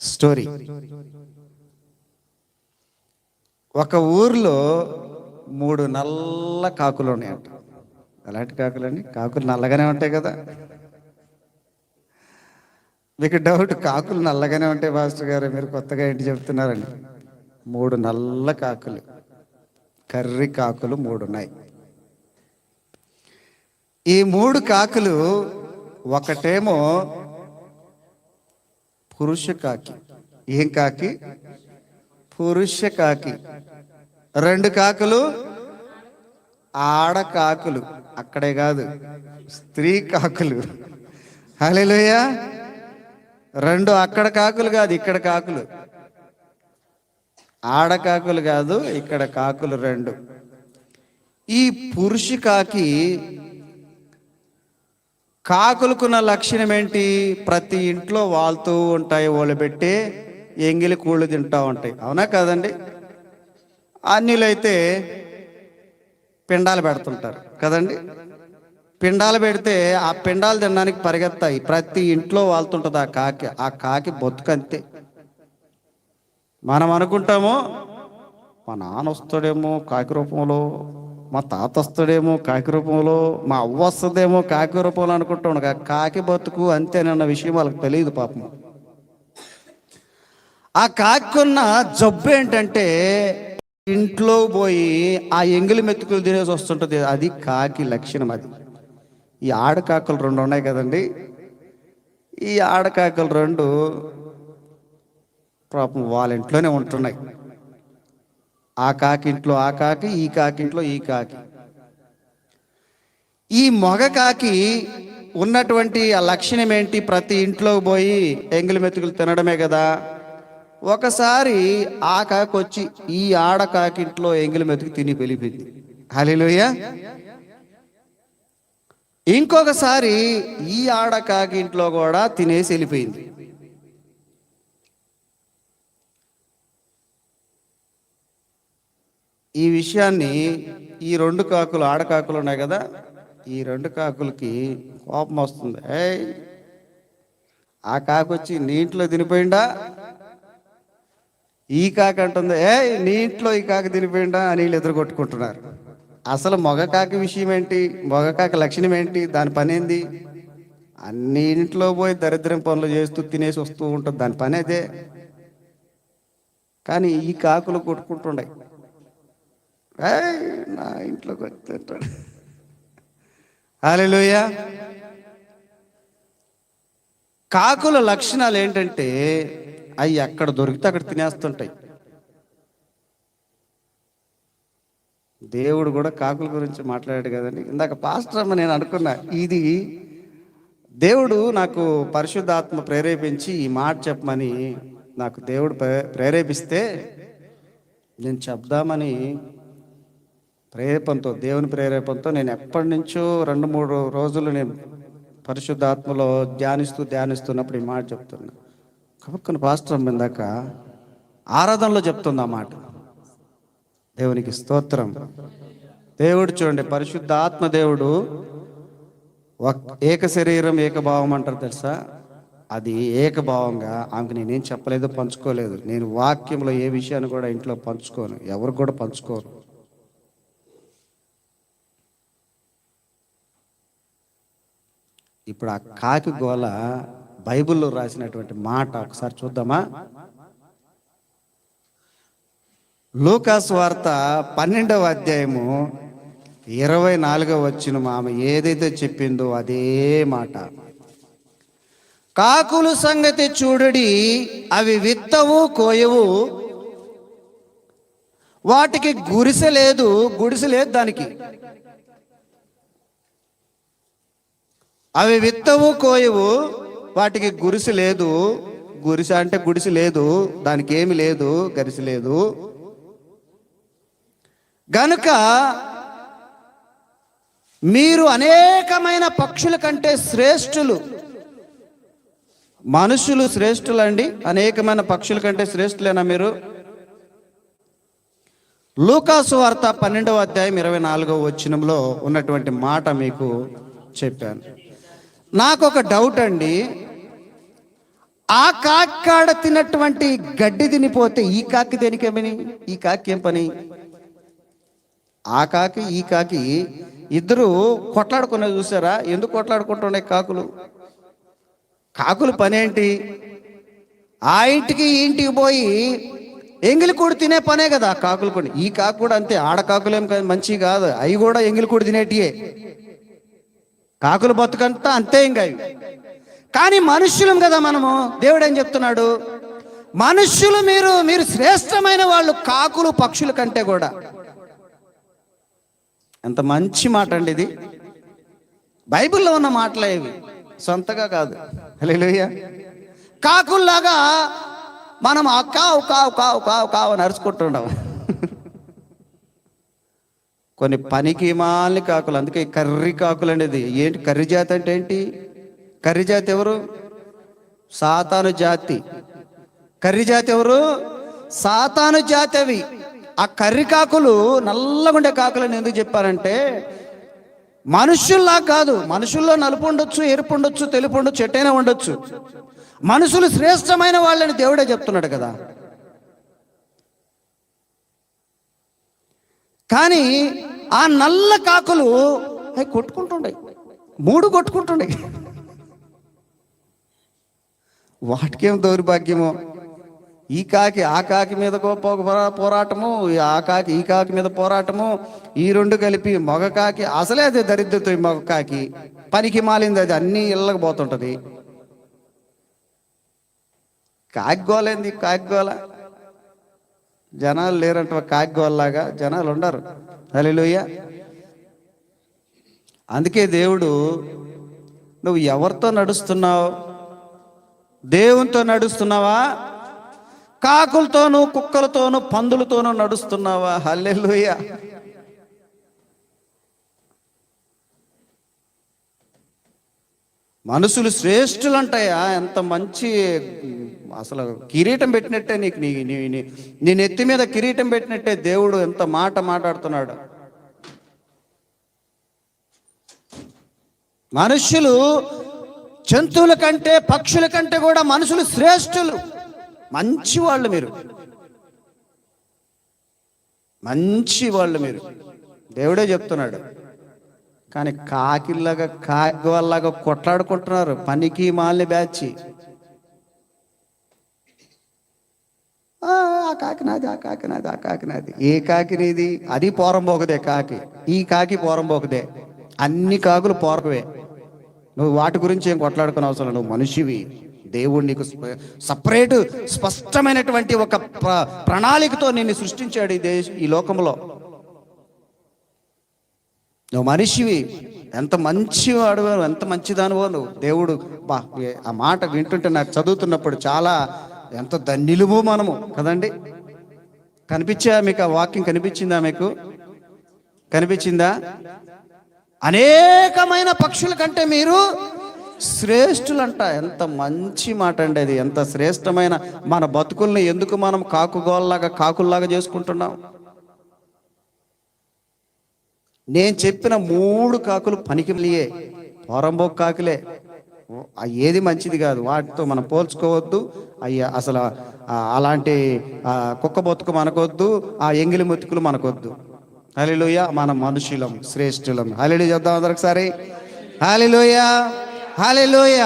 Story. ఒక ఊర్లో మూడు నల్ల కాకులు ఉన్నాయంట. ఎలాంటి కాకులండి? కాకులు నల్లగానే ఉంటాయి కదా. మీకు డౌట్ కాకులు నల్లగానే ఉంటాయి మాస్టర్ గారు? మీరు కొత్తగా ఏంటి చెప్తున్నారండి? మూడు నల్ల కాకులు. కర్రీ కాకులు మూడు ఉన్నాయి. ఈ మూడు కాకులు ఒకటేమో పురుష కాకి ఏం కాకి? పురుష కాకి రెండు కాకులు ఆడ కాకులు. అక్కడే కాదు స్త్రీ కాకులు. హలోయ రెండు అక్కడ కాకులు కాదు ఇక్కడ కాకులు. ఆడ కాకులు కాదు ఇక్కడ కాకులు రెండు. ఈ పురుష కాకి కాకులకున్న లక్షణం ఏంటి? ప్రతి ఇంట్లో వాళ్తూ ఉంటాయి వాళ్ళు పెట్టి ఎంగిలి కూళ్ళు తింటూ ఉంటాయి. అవునా కదండి? అన్యులైతే పిండాలు పెడుతుంటారు. కదండి? పిండాలు పెడితే ఆ పిండాలు తినడానికి పరిగెత్తాయి. ప్రతి ఇంట్లో వాళ్తుంటుంది ఆ కాకి. ఆ కాకి బొత్తుకంతే మనం అనుకుంటాము మా నాన్న వస్తాడేమో కాకి రూపంలో. మా తాత వస్తాడేమో కాకి రూపంలో మా అవ్వ వస్తుందేమో కాకి రూపంలో అనుకుంటాం కా- కాకి బతుకు అంతేనన్న విషయం వాళ్ళకి తెలియదు పాపం. ఆ కాకున్న జబ్బు ఏంటంటే ఇంట్లో పోయి ఆ ఎంగిలి మెతుకులు తినేసి వస్తుంటుంది. అది కాకి లక్షణం అది. ఈ ఆడకాకులు రెండు ఉన్నాయి కదండి. ఈ ఆడకాకులు రెండు పాపం వాళ్ళ ఇంట్లోనే ఉంటున్నాయి. ఆ కాకింట్లో ఆ కాకి ఈ కాకింట్లో ఈ కాకి. ఈ మొగ కాకి ఉన్నటువంటి ఆ లక్షణం ఏంటి? ప్రతి ఇంట్లోకి పోయి ఎంగిలి మెతుకులు తినడమే కదా. ఒకసారి ఆ కాకి వచ్చి ఈ ఆడ కాకింట్లో ఎంగిలి మెతుకు తిని పెలిపింది హలిలోయ ఇంకొకసారి ఈ ఆడ కాకింట్లో కూడా తినేసి వెళ్ళిపోయింది. ఈ విషయాన్ని ఈ రెండు కాకులు ఆడకాకులు ఉన్నాయి కదా ఈ రెండు కాకులకి కోపం వస్తుంది. ఏయ్ ఆ కాకు వచ్చి నీటిలో తినిపోయిందా? ఈ కాకి అంటుంది ఏ నీటిలో ఈ కాకి తినిపోయిందా అని వీళ్ళు ఎదురు కొట్టుకుంటున్నారు అసలు మగ కాకి విషయం ఏంటి? మగ కాకి లక్షణం ఏంటి? దాని పని ఏంది? అన్ని ఇంట్లో పోయి దరిద్రం పనులు చేస్తూ తినేసి వస్తూ ఉంటుంది దాని పని అదే. కానీ ఈ కాకులు కొట్టుకుంటుండే నా ఇంట్లోకి వచ్చేటాడు. హాలేలుయ. కాకుల లక్షణాలు ఏంటంటే అవి ఎక్కడ దొరికితే అక్కడ తినేస్తుంటాయి. దేవుడు కూడా కాకుల గురించి మాట్లాడాడు కదండి. ఇందాక పాస్టర్ అమ్మ నేను అనుకున్నా ఇది దేవుడు నాకు పరిశుద్ధాత్మ ప్రేరేపించి ఈ మాట చెప్పమని నాకు దేవుడు ప్రే- ప్రేరేపిస్తే నేను చెప్దామని ప్రేరేపంతో దేవుని ప్రేరేపంతో నేను ఎప్పటి నుంచో రెండు మూడు రోజులు నేను పరిశుద్ధాత్మలో ధ్యానిస్తూ ధ్యానిస్తున్నప్పుడు ఈ మాట చెప్తున్నా. కబుక్కుని పాస్టర్ ఇందాక ఆరాధనలో చెప్తుంది ఆ మాట. దేవునికి స్తోత్రం. దేవుడు చూడండి పరిశుద్ధాత్మ దేవుడు ఒక్- ఏక శరీరం ఏకభావం అంటారు తెలుసా? అది ఏకభావంగా ఆమెకు నేనేం చెప్పలేదు పంచుకోలేదు. నేను వాక్యంలో ఏ విషయాన్ని కూడా ఇంట్లో పంచుకోను ఎవరు కూడా పంచుకోరు. ఇప్పుడు ఆ కాకి గోల బైబిల్లో రాసినటువంటి మాట ఒకసారి చూద్దామా? లూకాస్ వార్త పన్నెండవ అధ్యాయము ఇరవై నాలుగవ వచ్చిన ఆమె ఏదైతే చెప్పిందో అదే మాట. కాకులు సంగతి చూడడి అవి విత్తవు కోయవు. వాటికి గుడిసె లేదు గుడిసె లేదు దానికి. అవి విత్తవు కోయవు. వాటికి గురిసి లేదు. గురిసె అంటే గుడిసి లేదు. దానికి ఏమి లేదు. గరిసి లేదు. గనుక మీరు అనేకమైన పక్షుల కంటే శ్రేష్ఠులు. మనుషులు శ్రేష్ఠులండి. అనేకమైన పక్షుల కంటే శ్రేష్ఠులేనా మీరు? లూకాసు వార్త పన్నెండవ అధ్యాయం ఇరవై నాలుగవ వచ్చినంలో ఉన్నటువంటి మాట మీకు చెప్పాను. నాకు ఒక డౌట్ అండి. ఆ కాకాడ తిన్నటువంటి గడ్డి తినిపోతే ఈ కాకి దేనికేమని ఈ కాకి ఏం పని? ఆ కాకి ఈ కాకి ఇద్దరు కొట్లాడుకునే చూసారా? ఎందుకు కొట్లాడుకుంటున్నాయి కాకులు? కాకులు పనేంటి? ఆ ఇంటికి ఈ ఇంటికి పోయి ఎంగిలి కూడి తినే పనే కదా ఆ కాకులు కొన్ని. ఈ కాకు కూడా అంతే. ఆడ కాకులేం కాదు మంచి కాదు. అవి కూడా ఎంగిలి కూడి తినేటియే. కాకులు బతుకంతా అంతే ఇంకా కానీ మనుష్యులం కదా మనము. దేవుడు ఏం చెప్తున్నాడు? మనుష్యులు మీరు మీరు శ్రేష్టమైన వాళ్ళు కాకులు పక్షుల కంటే కూడా. ఎంత మంచి మాట అండి ఇది. బైబిల్లో ఉన్న మాటలే ఇవి. సొంతగా కాదు. హల్లెలూయా. కాకుల్లాగా మనం ఆ కావు కావు కావు కావు కావు అని కొన్ని పనికి మాలిన కాకులు అందుకే కర్రీ కాకులు అనేది. ఏంటి కర్రీ జాతి అంటే ఏంటి? కర్రీ జాతి ఎవరు? సాతాను జాతి. కర్రీ జాతి ఎవరు? సాతాను జాతి అవి. ఆ కర్రీ కాకులు నల్లగుండే కాకులని ఎందుకు చెప్పారంటే మనుషుల్లా కాదు. మనుషుల్లో నలుపు ఉండొచ్చు ఎరుపు ఉండొచ్చు తెలుపు ఉండొచ్చు ఎట్టైనా ఉండొచ్చు. మనుషులు శ్రేష్టమైన వాళ్ళని దేవుడే చెప్తున్నాడు కదా. కానీ ఆ నల్ల కాకులు అవి కొట్టుకుంటుండే. మూడు కొట్టుకుంటుండే. వాటికేం దౌర్భాగ్యమో? ఈ కాకి ఆ కాకి మీద పోరా- పోరాటము? ఆ కాకి ఈ కాకి మీద పోరాటము? ఈ రెండు కలిపి మగ కాకి అసలే అది దరిద్రత ఈ మగ కాకి. పనికి మాలింది అది అన్ని ఇళ్ళకి పోతుంటది. కాకి గోలేంది కాకి గోల? జనాలు లేరంట కాకి జనాలు ఉండరు. హల్లెలూయా. అందుకే దేవుడు నువ్వు ఎవరితో నడుస్తున్నావు? దేవునితో నడుస్తున్నావా? కాకులతోనూ కుక్కలతోనూ పందులతోనూ నడుస్తున్నావా? హల్లెలూయా. మనుషులు శ్రేష్ఠులంటాయా ఎంత మంచి అసలు కిరీటం పెట్టినట్టే నీకు నీ నీ నీ- నెత్తి మీద కిరీటం పెట్టినట్టే దేవుడు ఎంత మాట మాట్లాడుతున్నాడు. మనుషులు జంతువుల కంటే పక్షుల కంటే కూడా మనుషులు శ్రేష్ఠులు. మంచి వాళ్ళు మీరు. మంచి వాళ్ళు మీరు. దేవుడే చెప్తున్నాడు. కానీ కాకిల్లాగా కాకి వాళ్ళలాగా కొట్లాడుకుంటున్నారు. పనికి మాల్ని బ్యాచ్. ఆ ఆ కాకి నాది ఆ కాకి నాది ఆ కాకి నాది ఏ కాకి నీది అది పోరంబోకదే కాకి. ఈ కాకి పోరంబోకదే అన్ని కాకులు పోరకవే. నువ్వు వాటి గురించి ఏం కొట్లాడుకునే అవసరం నువ్వు మనిషివి. దేవుడు నీకు సపరేట్ స్పష్టమైనటువంటి ఒక ప్ర- ప్రణాళికతో నిన్ను సృష్టించాడు ఈ దేశ ఈ లోకంలో. నువ్వు మనిషివి. ఎంత మంచి వాడువో ఎంత మంచిదానివో నువ్వు. దేవుడు బా ఏ- ఆ మాట వింటుంటే నాకు చదువుతున్నప్పుడు చాలా ఎంత ధన్యులుము మనము. కదండి? కనిపించా మీకు ఆ వాక్యం కనిపించిందా మీకు? కనిపించిందా? అనేకమైన పక్షుల కంటే మీరు శ్రేష్ఠులంట. ఎంత మంచి మాట అండి అది. ఎంత శ్రేష్టమైన మన బతుకుల్ని ఎందుకు మనం కాకుగోల్లాగా కాకుల్లాగా చేసుకుంటున్నాం? నేను చెప్పిన మూడు కాకులు పనికిలియే పొరంబో కాకులే. ఏది మంచిది కాదు. వాటితో మనం పోల్చుకోవద్దు. అయ్యా అసలు అలాంటి కుక్క బతుకు మనకొద్దు ఆ ఎంగిలి ముతుకులు మనకొద్దు. హలిలోయ మన మనుషులం శ్రేష్ఠులం. హలిలు చెప్దాం సరే హాలిలోయ హాలిలోయ